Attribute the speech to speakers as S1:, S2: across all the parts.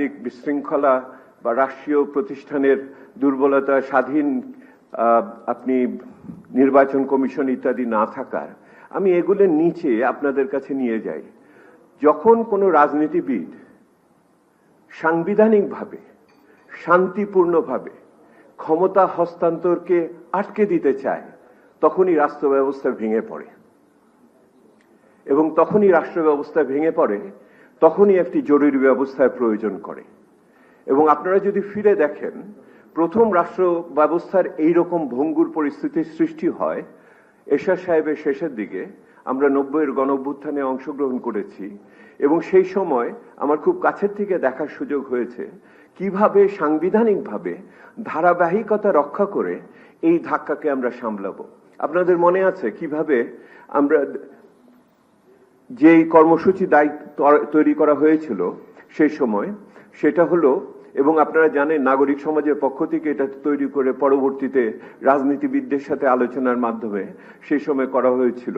S1: রাজনৈতিক বিশৃঙ্খলা বা রাষ্ট্রীয় প্রতিষ্ঠানের দুর্বলতা স্বাধীন আপনি নির্বাচন কমিশন ইত্যাদি না থাকার, আমি এগুলোর নিচে আপনাদের কাছে নিয়ে যাই। যখন কোনো রাজনীতিবিদ সাংবিধানিকভাবে, শান্তিপূর্ণভাবে ক্ষমতা হস্তান্তরকে আটকে দিতে চায়, তখনই রাষ্ট্র ব্যবস্থা ভেঙে পড়ে। এবং তখনই রাষ্ট্র ব্যবস্থা ভেঙে পড়ে তখনই একটি জরুরি ব্যবস্থার প্রয়োজন করে। এবং আপনারা যদি ফিরে দেখেন, প্রথম রাষ্ট্র ব্যবস্থার এই রকম ভঙ্গুর পরিস্থিতির সৃষ্টি হয় এরশাদ সাহেবের শেষের দিকে আমরা নব্বইয়ের গণঅভ্যুত্থানে অংশগ্রহণ করেছি এবং সেই সময় আমার খুব কাছের থেকে দেখার সুযোগ হয়েছে কীভাবে সাংবিধানিকভাবে ধারাবাহিকতা রক্ষা করে এই ধাক্কাকে আমরা সামলাবো। আপনাদের মনে আছে কীভাবে আমরা যে কর্মসূচি দায়িত্ব তৈরি করা হয়েছিল সেই সময়, সেটা হলো, এবং আপনারা জানেন নাগরিক সমাজের পক্ষ থেকে এটা তৈরি করে পরবর্তীতে রাজনীতিবিদদের সাথে আলোচনার মাধ্যমে সেই সময় করা হয়েছিল।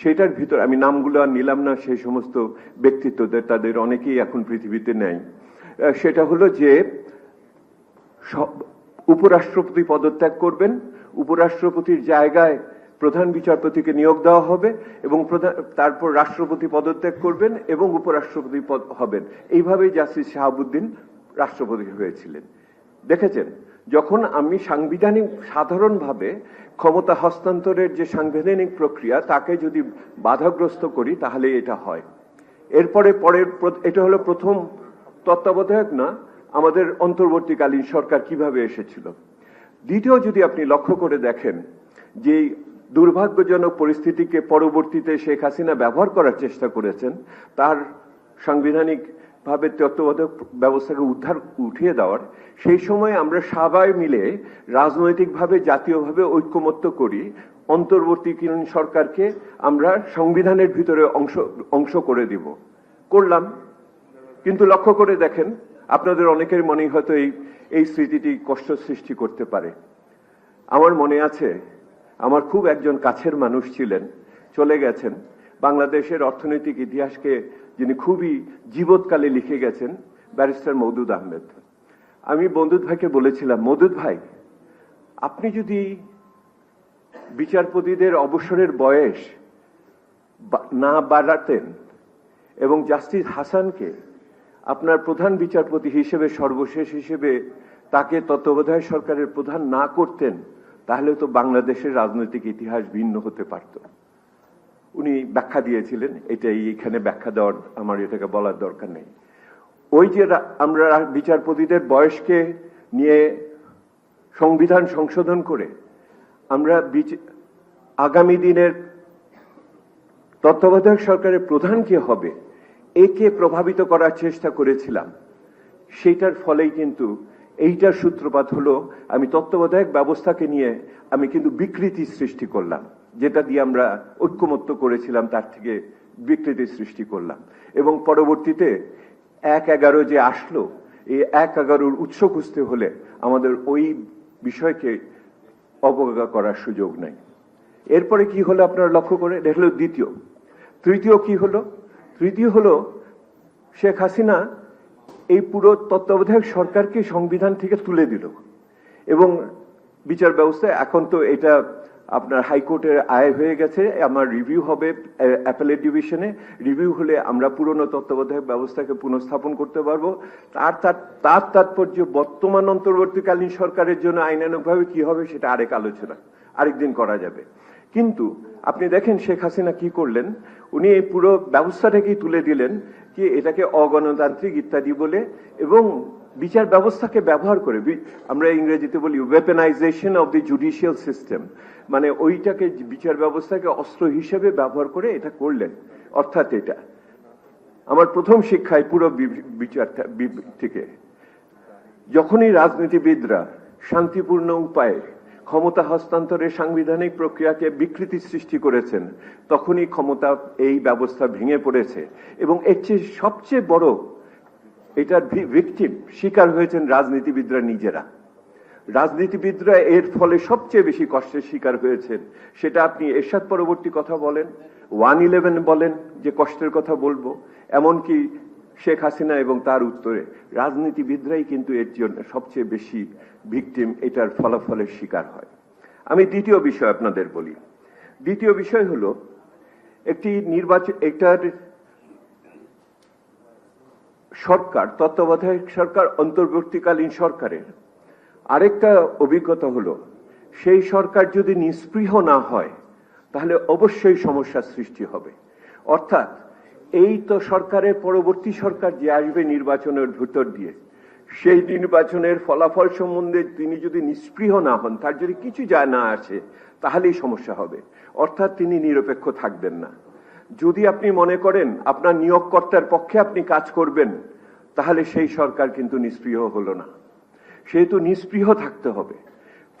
S1: সেটার ভিতর আমি নামগুলো আর নিলাম না, সেই সমস্ত ব্যক্তিত্বদের তাদের অনেকেই এখন পৃথিবীতে নেয় সেটা হলো যে উপরাষ্ট্রপতি পদত্যাগ করবেন, উপরাষ্ট্রপতির জায়গায় প্রধান বিচারপতিকে নিয়োগ দেওয়া হবে এবং তারপর রাষ্ট্রপতি পদত্যাগ করবেন এবং উপরাষ্ট্রপতি পদ হবেন। এইভাবেই জাস্টিস শাহাবুদ্দিন রাষ্ট্রপতি হয়েছিলেন। দেখেছেন, যখন আমি সাংবিধানিক, সাধারণভাবে ক্ষমতা হস্তান্তরের যে সাংবিধানিক প্রক্রিয়া, তাকে যদি বাধাগ্রস্ত করি, তাহলে এটা হয়। এরপরে পরের এটা হলো প্রথম তত্ত্বাবধায়ক না, আমাদের অন্তর্বর্তীকালীন সরকার কীভাবে এসেছিল? দ্বিতীয় যদি আপনি লক্ষ্য করে দেখেন যে দুর্ভাগ্যজনক পরিস্থিতিকে পরবর্তীতে শেখ হাসিনা ব্যবহার করার চেষ্টা করেছেন, তার সাংবিধানিক ভাবে তত্ত্বাবধায়ক ব্যবস্থাকে উদ্ধার, উঠিয়ে দেওয়ার। সেই সময় আমরা সবাই মিলে রাজনৈতিকভাবে, জাতীয়ভাবে ঐক্যমত্য করি। অন্তর্বর্তীকালীন সরকারকে আমরা সংবিধানের ভিতরে অংশ অংশ করে দিব। করলাম। কিন্তু লক্ষ্য করে দেখেন, আপনাদের অনেকের মনে হয়তো এই এই স্মৃতিটি কষ্ট সৃষ্টি করতে পারে। আমার মনে আছে আমার খুব একজন কাছের মানুষ ছিলেন, চলে গেছেন। বাংলাদেশের অর্থনৈতিক ইতিহাসকে যিনি খুবই জীবৎকালে লিখে গেছেন, ব্যারিস্টার মৌদুদ আহমেদ। আমি বন্দুদ ভাইকে বলেছিলাম মৌদুদ ভাই, আপনি যদি বিচারপতিদের অবসরের বয়স না বাড়াতেন এবং জাস্টিস হাসানকে আপনার প্রধান বিচারপতি হিসেবে, সর্বশেষ হিসেবে তাকে তত্ত্বাবধায়ক সরকারের প্রধান না করতেন তাহলে তো বাংলাদেশের রাজনৈতিক ইতিহাস ভিন্ন হতে পারত। উনি ব্যাখ্যা দিয়েছিলেন, এটাই এখানে ব্যাখ্যা দেওয়ার, আমার এটাকে বলার দরকার নেই। ওই যে আমরা বিচারপতিদের বয়সকে নিয়ে সংবিধান সংশোধন করে আমরা আগামী দিনের তত্ত্বাবধায়ক সরকারের প্রধান কে হবে, একে প্রভাবিত করার চেষ্টা করেছিলাম। সেটার ফলেই কিন্তু এইটার সূত্রপাত হলো, আমি তত্ত্বাবধায়ক ব্যবস্থাকে নিয়ে আমি কিন্তু বিকৃতি সৃষ্টি করলাম। যেটা দিয়ে আমরা ঐক্যমত্য করেছিলাম, তার থেকে বিকৃতি সৃষ্টি করলাম। এবং পরবর্তীতে এক এগারো যে আসলো, এই এক এগারোর উৎস খুঁজতে হলে আমাদের ওই বিষয়কে অবজ্ঞা করার সুযোগ নাই। এরপরে কি হলো আপনারা লক্ষ্য করে? এটা হলো দ্বিতীয়। তৃতীয় কি হলো? তৃতীয় হলো শেখ হাসিনা এই পুরো তত্ত্বাবধায়ক সরকারকে সংবিধান থেকে তুলে দিল। এবং বিচার ব্যবস্থায় এখন তো এটা আপনার হাইকোর্টের আয় হয়ে গেছে, আমার রিভিউ হবে অ্যাপেলেট ডিভিশনে। রিভিউ হলে আমরা পুরনো তত্ত্বাবধায়ক ব্যবস্থাকে পুনঃস্থাপন করতে পারব। তার তার- তার তাৎপর্য বর্তমান অন্তর্বর্তীকালীন সরকারের জন্য আইনানুগভাবে কি হবে সেটা আরেক আলোচনা, আরেকদিন করা যাবে। কিন্তু আপনি দেখেন শেখ হাসিনা কি করলেন? উনি এই পুরো ব্যবস্থাটাকেই তুলে দিলেন কি এটাকে অগণতান্ত্রিক ইত্যাদি বলে এবং বিচার ব্যবস্থাকে ব্যবহার করে আমরা ইংরেজিতে বলি weaponization of the judicial system মানে ওইটাকে বিচার ব্যবস্থাকে অস্ত্র হিসেবে ব্যবহার করে এটা করলেন, অর্থাৎ এটা। আমার প্রথম শিক্ষায় পুরো বি- বিচারটা, বি- থেকে। যখনই রাজনীতিবিদরা শান্তিপূর্ণ উপায়ে ক্ষমতা হস্তান্তরের সাংবিধানিক প্রক্রিয়াকে বিকৃতি সৃষ্টি করেছেন, তখনই ক্ষমতা এই ব্যবস্থা ভেঙে পড়েছে এবং এর চেয়ে সবচেয়ে বড় এটার ভিকটিম, শিকার হয়েছেন রাজনীতিবিদরা নিজেরা। রাজনীতিবিদরা এর ফলে সবচেয়ে বেশি কষ্টের শিকার হয়েছেন, সেটা আপনি এরশাদ পরবর্তী কথা বলেন, ওয়ান ইলেভেন বলেন, যে কষ্টের কথা বলব, এমনকি শেখ হাসিনা এবং তার উত্তরে রাজনীতিবিদরাই কিন্তু এর জন্য সবচেয়ে বেশি ভিকটিম এটার ফলাফলের শিকার হয়। আমি দ্বিতীয় বিষয় আপনাদের বলি। দ্বিতীয় বিষয় হল, একটি নির্বাচন এটার সরকার, তত্ত্বাবধায়ক সরকার, অন্তর্বর্তীকালীন সরকারের আরেকটা অভিজ্ঞতা হলো, সেই সরকার যদি নিস্পৃহ না হয়, তাহলে অবশ্যই সমস্যার সৃষ্টি হবে। অর্থাৎ, এই তো সরকারের পরবর্তী সরকার যে আসবে নির্বাচনের ভিতর দিয়ে সেই নির্বাচনের ফলাফল সম্বন্ধে তিনি যদি নিষ্পৃহ না হন, তার যদি কিছু যায় না আসে, তাহলেই সমস্যা হবে। অর্থাৎ তিনি নিরপেক্ষ থাকবেন না। যদি আপনি মনে করেন আপনার নিয়োগকর্তার পক্ষে আপনি কাজ করবেন, তাহলে সেই সরকার কিন্তু নিষ্পৃহ হলো না। সেহেতু নিষ্পৃহ থাকতে হবে।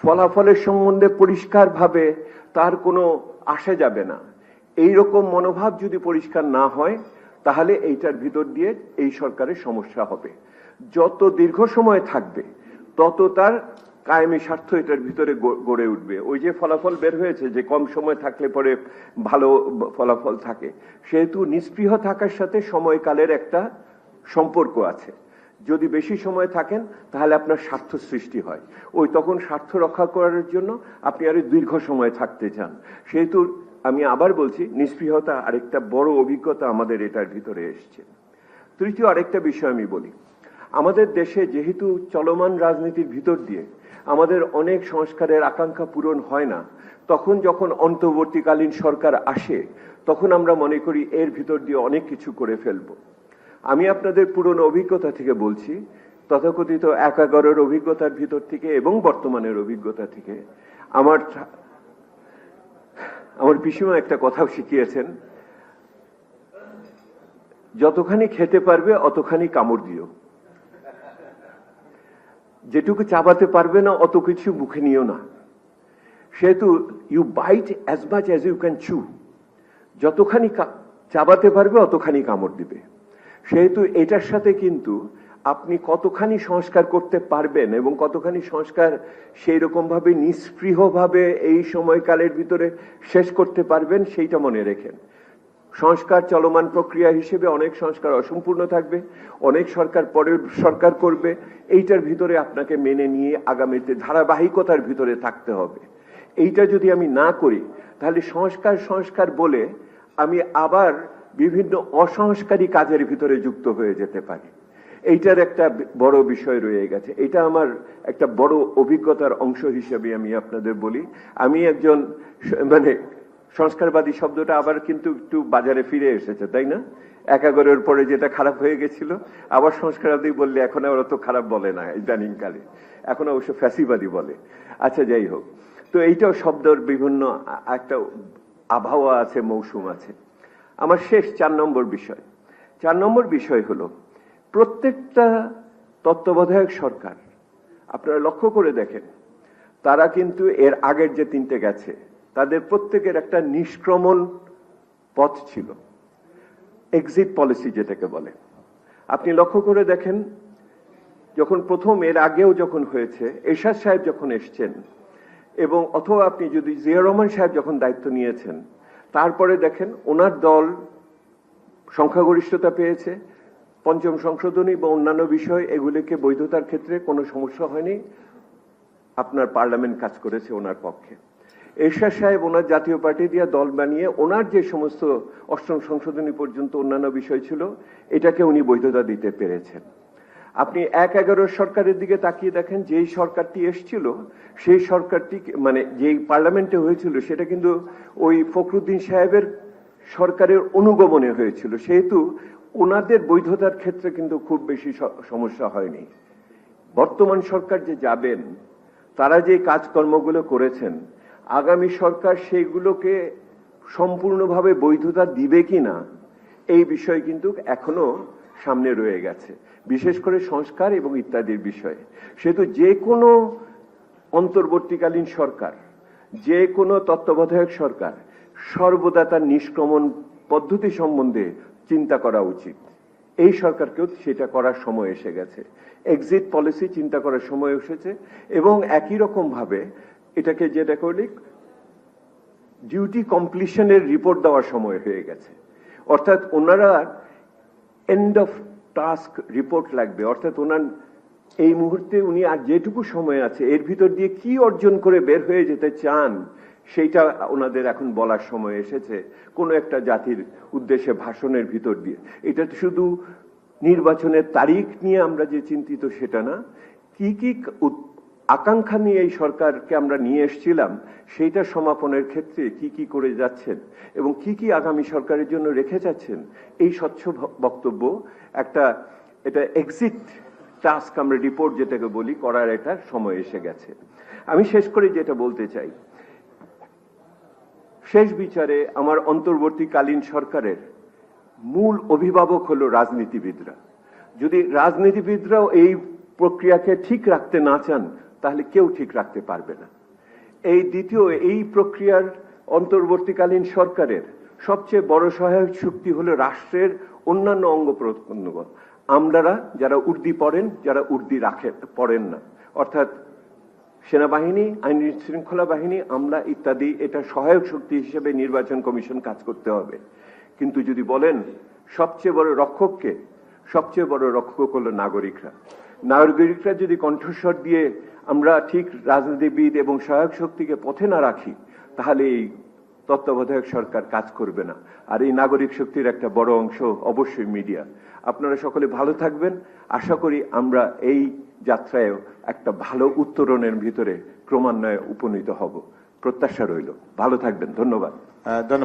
S1: ফলাফলের সম্বন্ধে পরিষ্কারভাবে তার কোনো আসে যাবে না। এই রকম মনোভাব যদি পরিষ্কার না হয়, তাহলে এইটার ভিতর দিয়ে এই সরকারের সমস্যা হবে। যত দীর্ঘ সময় থাকবে, তত তার কায়েমি স্বার্থ এটার ভিতরে গড়ে উঠবে। ওই যে ফলাফল বের হয়েছে যে কম সময় থাকলে পরে ভালো ফলাফল থাকে, সেহেতু নিষ্পৃহ থাকার সাথে সময়কালের একটা সম্পর্ক আছে। যদি বেশি সময় থাকেন, তাহলে আপনার স্বার্থ সৃষ্টি হয়। ওই তখন স্বার্থ রক্ষা করার জন্য আপনি আরও দীর্ঘ সময় থাকতে চান। সেহেতু আমি আবার বলছি, নিষ্পৃহতা আরেকটা বড় অভিজ্ঞতা আমাদের এটার ভিতরে এসছে। তৃতীয় আরেকটা বিষয় আমি বলি। আমাদের দেশে যেহেতু চলমান রাজনীতির ভিতর দিয়ে আমাদের অনেক সংস্কারের আকাঙ্ক্ষা পূরণ হয় না, তখন যখন অন্তর্বর্তীকালীন সরকার আসে, তখন আমরা মনে করি এর ভিতর দিয়ে অনেক কিছু করে ফেলব। আমি আপনাদের পুরনো অভিজ্ঞতা থেকে বলছি, তথাকথিত একাগরের অভিজ্ঞতার ভিতর থেকে এবং বর্তমানের অভিজ্ঞতা থেকে। আমার আমার পিসিমা একটা কথাও শিখিয়েছেন, যতখানি খেতে পারবে অতখানি কামড় দিও। যেটুকু চাবাতে পারবে না, অত কিছু মুখে নিও না। সেহেতু you bite as much as you can chew যতখানি চাবাতে পারবে, অতখানি কামড় দিবে। সেহেতু এটার সাথে কিন্তু আপনি কতখানি সংস্কার করতে পারবেন এবং কতখানি সংস্কার সেই রকম ভাবে নিষ্পৃহভাবে এই সময়কালের ভিতরে শেষ করতে পারবেন, সেইটা মনে রেখেন। সংস্কার চলমান প্রক্রিয়া হিসেবে অনেক সংস্কার অসম্পূর্ণ থাকবে, অনেক সরকার পরের সরকার করবে। এইটার ভিতরে আপনাকে মেনে নিয়ে আগামীতে ধারাবাহিকতার ভিতরে থাকতে হবে। এইটা যদি আমি না করি, তাহলে সংস্কার সংস্কার বলে আমি আবার বিভিন্ন অসংস্কারী কাজের ভিতরে যুক্ত হয়ে যেতে পারি। এইটার একটা বড় বিষয় রয়ে গেছে। এটা আমার একটা বড় অভিজ্ঞতার অংশ হিসেবে আমি আপনাদের বলি। আমি একজন মানে সংস্কারবাদী শব্দটা আবার কিন্তু একটু বাজারে ফিরে এসেছে, তাই না? একাগরের পরে যেটা খারাপ হয়ে গেছিল, আবার সংস্কারবাদী বললে এখন আর অত খারাপ বলে না ইদানিং কালে এখন অবশ্য ফ্যাসিবাদী বলে। আচ্ছা যাই হোক। তো এইটাও শব্দের বিভিন্ন একটা আবহাওয়া আছে, মৌসুম আছে। আমার শেষ চার নম্বর বিষয়। চার নম্বর বিষয় হলো, প্রত্যেকটা তত্ত্বাবধায়ক সরকার, আপনারা লক্ষ্য করে দেখেন, তারা কিন্তু এর আগের যে তিনটে গেছে তাদের প্রত্যেকের একটা নিষ্ক্রমণ পথ ছিল। এক্সিট পলিসি যেটাকে বলে। আপনি লক্ষ্য করে দেখেন, যখন প্রথম, এর আগেও যখন হয়েছে, এরশাদ সাহেব যখন এসছেন, এবং অথবা আপনি যদি জিয়া রহমান সাহেব যখন দায়িত্ব নিয়েছেন, তারপরে দেখেন, ওনার দল সংখ্যাগরিষ্ঠতা পেয়েছে, পঞ্চম সংশোধনী বা অন্যান্য বিষয়, এগুলিকে বৈধতার ক্ষেত্রে কোনো সমস্যা হয়নি। আপনার পার্লামেন্ট কাজ করেছে ওনার পক্ষে। এরশাদ সাহেব ওনার জাতীয় পার্টি দিয়ে দল বানিয়ে ওনার যে সমস্ত অষ্টম সংশোধনী পর্যন্ত অন্যান্য বিষয় ছিল, এটাকে উনি বৈধতা দিতে পেরেছেন। আপনি এক এগারোর সরকারের দিকে তাকিয়ে দেখেন, যেই সরকারটি এসছিল, সেই সরকারটি মানে যেই পার্লামেন্টে হয়েছিল, সেটা কিন্তু ওই ফখরুদ্দিন সাহেবের সরকারের অনুগমনে হয়েছিল। সেহেতু ওনাদের বৈধতার ক্ষেত্রে কিন্তু খুব বেশি সমস্যা হয়নি। বর্তমান সরকার যে যাবেন, তারা যে কাজকর্মগুলো করেছেন আগামী সরকার সেইগুলোকে সম্পূর্ণভাবে বৈধতা দিবে কিনা, এই বিষয় কিন্তু এখনও সামনে রয়ে গেছে। বিশেষ করে সংস্কার এবং ইত্যাদির বিষয়ে। সেহেতু যে কোনো অন্তর্বর্তীকালীন সরকার, যে কোনো তত্ত্বাবধায়ক সরকার সর্বদা তার নিষ্ক্রমণ পদ্ধতি সম্বন্ধে চিন্তা করা উচিত। এই সরকারকেও সেটা করার সময় এসে গেছে। এক্সিট পলিসি চিন্তা করার সময় এসেছে এবং একই রকম ভাবে এটাকে যেটা করলি ডিউটি কমপ্লিশনের রিপোর্ট দেওয়ার সময় হয়ে গেছে। অর্থাৎ ওনারা এন্ড অফ টাস্ক রিপোর্ট লাগবে। অর্থাৎ ওনার এই মুহূর্তে উনি আর যেটুকু সময় আছে, এর ভিতর দিয়ে কি অর্জন করে বের হয়ে যেতে চান, সেইটা ওনাদের এখন বলার সময় এসেছে। কোনো একটা জাতির উদ্দেশ্যে ভাষণের ভিতর দিয়ে। এটা শুধু নির্বাচনের তারিখ নিয়ে আমরা যে চিন্তিত, সেটা না। কি কি আকাঙ্ক্ষা নিয়ে এই সরকারকে আমরা নিয়ে এসেছিলাম, সেইটা সমাপনের ক্ষেত্রে কি কি করে যাচ্ছেন এবং কি কি আগামী সরকারের জন্য রেখে যাচ্ছেন, এই স্বচ্ছ বক্তব্য, একটা, এটা এক্সিট টাস্ক আমরা রিপোর্ট যেটাকে বলি, করার একটা সময় এসে গেছে। আমি শেষ করে যেটা বলতে চাই, শেষ বিচারে আমার অন্তর্বর্তীকালীন সরকারের মূল অভিভাবক হলো রাজনীতিবিদরা। যদি রাজনীতিবিদরাও এই প্রক্রিয়াকে ঠিক রাখতে না চান তাহলে কেউ ঠিক রাখতে পারবে না। এই দ্বিতীয়, এই প্রক্রিয়ার অন্তর্বর্তীকালীন সরকারের সবচেয়ে বড় সহায়ক শক্তি হলো রাষ্ট্রের অন্যান্য অঙ্গ প্রত্যঙ্গগণ আমলারা যারা উর্দি পড়েন, যারা উর্দি রাখেন পড়েন না। অর্থাৎ সেনাবাহিনী, আইন শৃঙ্খলা বাহিনী, আমলা ইত্যাদি, এটা সহায়ক শক্তি হিসেবে নির্বাচন কমিশন কাজ করতে হবে। কিন্তু যদি বলেন সবচেয়ে বড় রক্ষককে, সবচেয়ে বড় রক্ষক হলো নাগরিকরা। নাগরিকরা যদি কণ্ঠস্বর দিয়ে আমরা ঠিক রাজনীতিবিদ এবং সহায়ক শক্তিকে পথে না রাখি, তাহলে এই তত্ত্বাবধায়ক সরকার কাজ করবে না। আর এই নাগরিক শক্তির একটা বড় অংশ অবশ্যই মিডিয়া। আপনারা সকলে ভালো থাকবেন। আশা করি আমরা এই যাত্রায়ও একটা ভালো উত্তরণের ভিতরে ক্রমান্বয়ে উপনীত হব। প্রত্যাশা রইল। ভালো থাকবেন। ধন্যবাদ।
S2: ধন্যবাদ।